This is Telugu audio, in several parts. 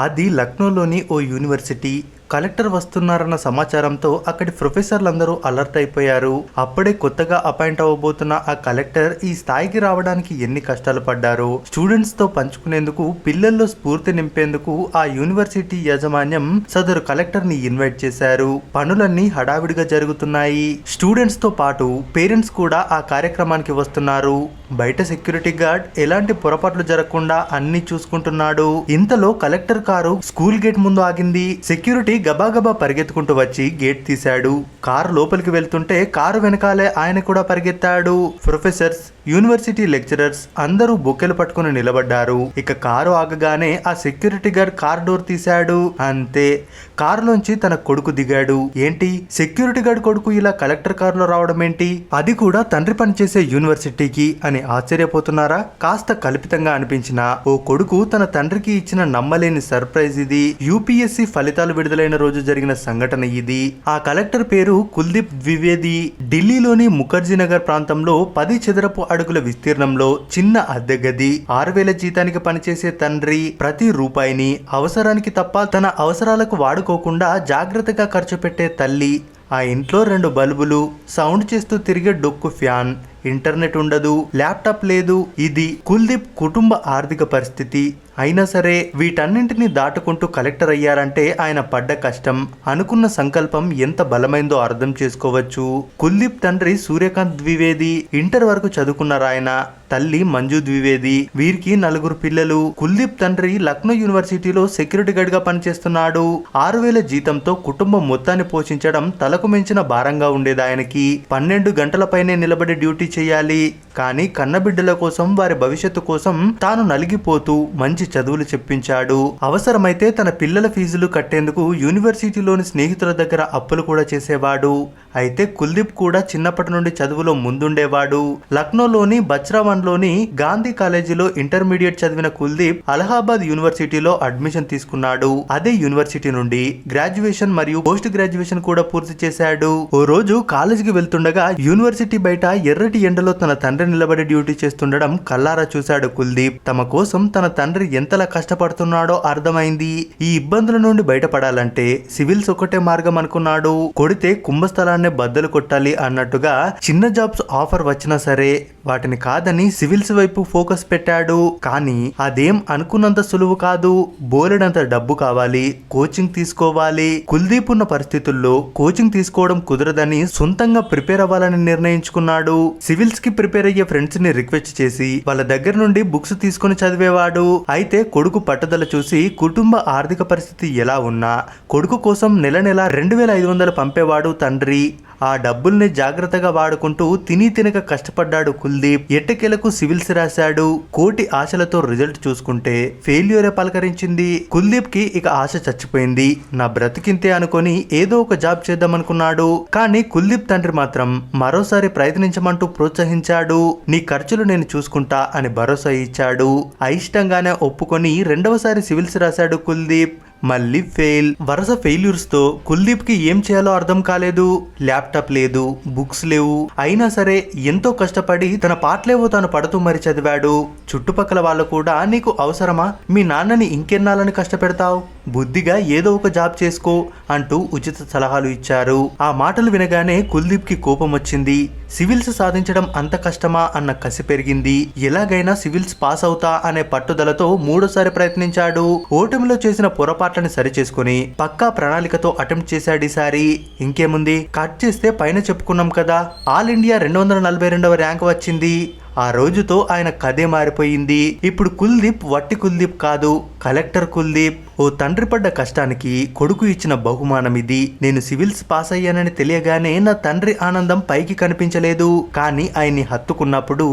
అది లక్నోలోని ఓ యూనివర్సిటీ. కలెక్టర్ వస్తున్నారన్న సమాచారంతో అక్కడి ప్రొఫెసర్లందరూ అలర్ట్ అయిపోయారు. అప్పుడే కొత్తగా అపాయింట్ అవ్వబోతున్న ఆ కలెక్టర్ ఈ స్థాయికి రావడానికి ఎన్ని కష్టాలు పడ్డారో? స్టూడెంట్స్తో పంచుకునేందుకు పిల్లల్లో స్ఫూర్తి నింపేందుకు ఆ యూనివర్సిటీ యాజమాన్యం సదరు కలెక్టర్ని ఇన్వైట్ చేశారు. పనులన్నీ హడావిడిగా జరుగుతున్నాయి. స్టూడెంట్స్తో పాటు పేరెంట్స్ కూడా ఆ కార్యక్రమానికి వస్తున్నారు. బయట సెక్యూరిటీ గార్డ్ ఎలాంటి పొరపాట్లు జరగకుండా అన్ని చూసుకుంటున్నాడు. ఇంతలో కలెక్టర్ కారు స్కూల్ గేట్ ముందు ఆగింది. సెక్యూరిటీ గబాగబా పరిగెత్తుకుంటూ వచ్చి గేట్ తీశాడు. కారు లోపలికి వెళ్తుంటే కారు వెనకాలే ఆయన కూడా పరిగెత్తాడు. ప్రొఫెసర్స్ యూనివర్సిటీ లెక్చరర్స్ అందరూ బొక్కెలు పట్టుకుని నిలబడ్డారు. ఇక కారు ఆగగానే ఆ సెక్యూరిటీ గార్డ్ కార్ డోర్ తీశాడు. అంతే. కారులోంచి తన కొడుకు దిగాడు. ఏంటి? సెక్యూరిటీ గార్డ్ కొడుకు ఇలా కలెక్టర్ కారులో రావడం ఏంటి? అది కూడా తండ్రి పనిచేసే యూనివర్సిటీకి అని ఆశ్చర్యపోతున్నారా? కాస్త కల్పితంగా అనిపించిన ఓ కొడుకు తన తండ్రికి ఇచ్చిన నమ్మలేని సర్ప్రైజ్ ఇది. యూపీఎస్సీ ఫలితాలు విడుదలైన రోజు జరిగిన సంఘటన ఇది. ఆ కలెక్టర్ పేరు కుల్దీప్ ద్వివేది. ఢిల్లీలోని ముఖర్జీ నగర్ ప్రాంతంలో పది చదరపు అడుగుల విస్తీర్ణంలో చిన్న అద్దె గది ఆరు వేల జీతానికి పనిచేసే తండ్రి ప్రతి రూపాయిని అవసరానికి తప్ప తన అవసరాలకు వాడుకోకుండా జాగ్రత్తగా ఖర్చు పెట్టే తల్లి ఆ ఇంట్లో రెండు బల్బులు సౌండ్ చేస్తూ తిరిగే డొక్కు ఫ్యాన్ ఇంటర్నెట్ ఉండదు ల్యాప్టాప్ లేదు. ఇది కుల్దీప్ కుటుంబ ఆర్థిక పరిస్థితి. అయినా సరే వీటన్నింటినీ దాటుకుంటూ కలెక్టర్ అయ్యారంటే ఆయన పడ్డ కష్టం. అనుకున్న సంకల్పం ఎంత బలమైందో అర్థం చేసుకోవచ్చు. కుల్దీప్ తండ్రి సూర్యకాంత్ ద్వివేది ఇంటర్ వరకు చదువుకున్నారు ఆయన తల్లి మంజు ద్వివేది వీరికి నలుగురు పిల్లలు. కుల్దీప్ తండ్రి లక్నో యూనివర్సిటీలో సెక్యూరిటీ గార్డ్గా పనిచేస్తున్నాడు. ఆరు వేల జీతంతో కుటుంబం మొత్తాన్ని పోషించడం తలకు మించిన భారంగా ఉండేది ఆయనకి. పన్నెండు గంటల పైనే నిలబడి డ్యూటీ చేయాలి. కానీ కన్నబిడ్డల కోసం వారి భవిష్యత్తు కోసం తాను నలిగిపోతూ మంచి చదువులు చెప్పించాడు. అవసరమైతే తన పిల్లల ఫీజులు కట్టేందుకు యూనివర్సిటీలోని స్నేహితుల దగ్గర అప్పులు కూడా చేసేవాడు. అయితే కుల్దీప్ కూడా చిన్నప్పటి నుండి చదువులో ముందుండేవాడు. లక్నోలోని బచ్రావన్లోని గాంధీ కాలేజీలో ఇంటర్మీడియట్ చదివిన కుల్దీప్ అలహాబాద్ యూనివర్సిటీలో అడ్మిషన్ తీసుకున్నాడు. అదే యూనివర్సిటీ నుండి గ్రాడ్యుయేషన్ మరియు పోస్ట్ గ్రాడ్యుయేషన్ కూడా పూర్తి చేశాడు. ఓ రోజు కాలేజీకి వెళ్తుండగా యూనివర్సిటీ బయట ఎర్రటి ఎండలో తన తండ్రి నిలబడి డ్యూటీ చేస్తుండడం కల్లారా చూశాడు కుల్దీప్. తమ కోసం తన తండ్రి ఎంతలా కష్టపడుతున్నాడో అర్థమైంది. ఈ ఇబ్బందుల నుండి బయటపడాలంటే సివిల్స్ ఒకటే మార్గం అనుకున్నాడు. కొడితే కుంభస్థలాన్ని బద్దలు కొట్టాలి అన్నట్టుగా చిన్న జాబ్స్ ఆఫర్ వచ్చినా సరే వాటిని కాదని సివిల్స్ వైపు ఫోకస్ పెట్టాడు. కానీ అదేం అనుకున్నంత సులువు కాదు. బోలెడంత డబ్బు కావాలి. కోచింగ్ తీసుకోవాలి. కుల్దీప్ ఉన్న పరిస్థితుల్లో కోచింగ్ తీసుకోవడం కుదరదని సొంతంగా ప్రిపేర్ అవ్వాలని నిర్ణయించుకున్నాడు. సివిల్స్కి ప్రిపేర్ అయ్యే ఫ్రెండ్స్ని రిక్వెస్ట్ చేసి వాళ్ళ దగ్గర నుండి బుక్స్ తీసుకొని చదివేవాడు. అయితే కొడుకు పట్టుదల చూసి కుటుంబ ఆర్థిక పరిస్థితి ఎలా ఉన్నా కొడుకు కోసం నెల నెల రెండు వేల ఐదు వందలు పంపేవాడు తండ్రి. ఆ డబ్బుల్ని జాగ్రత్తగా వాడుకుంటూ తిని తినక కష్టపడ్డాడు కుల్దీప్. ఎట్టకేలకు సివిల్స్ రాశాడు. కోటి ఆశలతో రిజల్ట్ చూసుకుంటే ఫెయిల్యూరే పలకరించింది. కుల్దీప్కి ఇక ఆశ చచ్చిపోయింది. నా బ్రతికింతే అనుకొని ఏదో ఒక జాబ్ చేద్దామనుకున్నాడు. కానీ కుల్దీప్ తండ్రి మాత్రం మరోసారి ప్రయత్నించమంటూ ప్రోత్సహించాడు. నీ ఖర్చులు నేను చూసుకుంటా అని భరోసా ఇచ్చాడు. అయిష్టంగానే ఒప్పుకొని రెండవసారి సివిల్స్ రాశాడు కుల్దీప్. మళ్ళీ ఫెయిల్ వరుస ఫెయిల్యూర్స్తో కుల్దీప్కి ఏం చేయాలో అర్థం కాలేదు. ల్యాప్టాప్ లేదు బుక్స్ లేవు. అయినా సరే ఎంతో కష్టపడి తన పాటలేవో తాను పడుతూ మరి చదివాడు. చుట్టుపక్కల వాళ్ళు కూడా నీకు అవసరమా? మీ నాన్నని ఇంకెన్నాళ్ళని కష్టపెడతావు? బుద్ధిగా ఏదో ఒక జాబ్ చేసుకో అంటూ ఉచిత సలహాలు ఇచ్చారు. ఆ మాటలు వినగానే కుల్దీప్కి కోపం వచ్చింది. సివిల్స్ సాధించడం అంత కష్టమా అన్న కసి పెరిగింది. ఎలాగైనా సివిల్స్ పాస్ అవుతా అనే పట్టుదలతో మూడోసారి ప్రయత్నించాడు. ఓటమిలో చేసిన పొరపాట్లను సరిచేసుకుని పక్కా ప్రణాళికతో అటెంప్ట్ చేశాడు ఈసారి ఇంకేముంది? కట్ చేస్తే పైన చెప్పుకున్నాం కదా. ఆల్ ఇండియా రెండు వందల నలభై రెండవ ర్యాంక్ వచ్చింది. ఆ రోజుతో ఆయన కథే మారిపోయింది. ఇప్పుడు కుల్దీప్ వట్టి కుల్దీప్ కాదు. కలెక్టర్ కుల్దీప్. ఓ తండ్రి పడ్డ కష్టానికి కొడుకు ఇచ్చిన బహుమానం ఇది నేను సివిల్స్ పాస్ అయ్యానని తెలియగానే నా తండ్రి ఆనందం పైకి కనిపించలేదు. కానీ ఆయన్ని హత్తుకున్నప్పుడు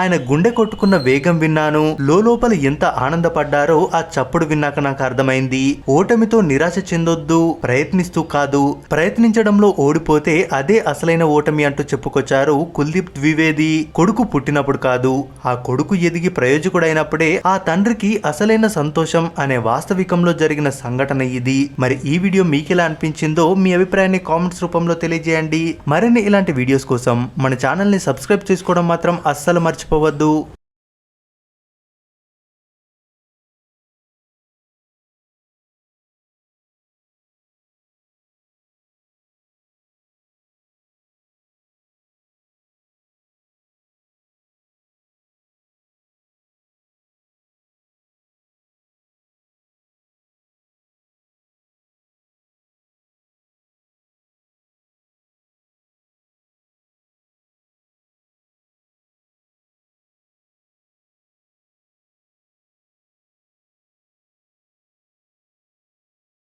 ఆయన గుండె కొట్టుకున్న వేగం విన్నాను. లోపల ఎంత ఆనందపడ్డారో ఆ చప్పుడు విన్నాక నాకు అర్థమైంది. ఓటమితో నిరాశ చెందొద్దు ప్రయత్నిస్తూ కాదు. ప్రయత్నించడంలో ఓడిపోతే అదే అసలైన ఓటమి అంటూ చెప్పుకొచ్చారు కుల్దీప్ ద్వివేది. కొడుకు పుట్టినప్పుడు కాదు ఆ కొడుకు ఎదిగి ప్రయోజకుడైనప్పుడే ఆ తండ్రికి అసలైన సంతోషం అనే వాస్తవికంలో జరిగిన సంఘటన ఇది. మరి ఈ వీడియో మీకు ఎలా అనిపించిందో మీ అభిప్రాయాన్ని కామెంట్స్ రూపంలో తెలియజేయండి. మరిన్ని ఇలాంటి వీడియోస్ కోసం మన ఛానల్ని సబ్స్క్రైబ్ చేసుకోవడం మాత్రం అస్సలు మర్చిపోవద్దు.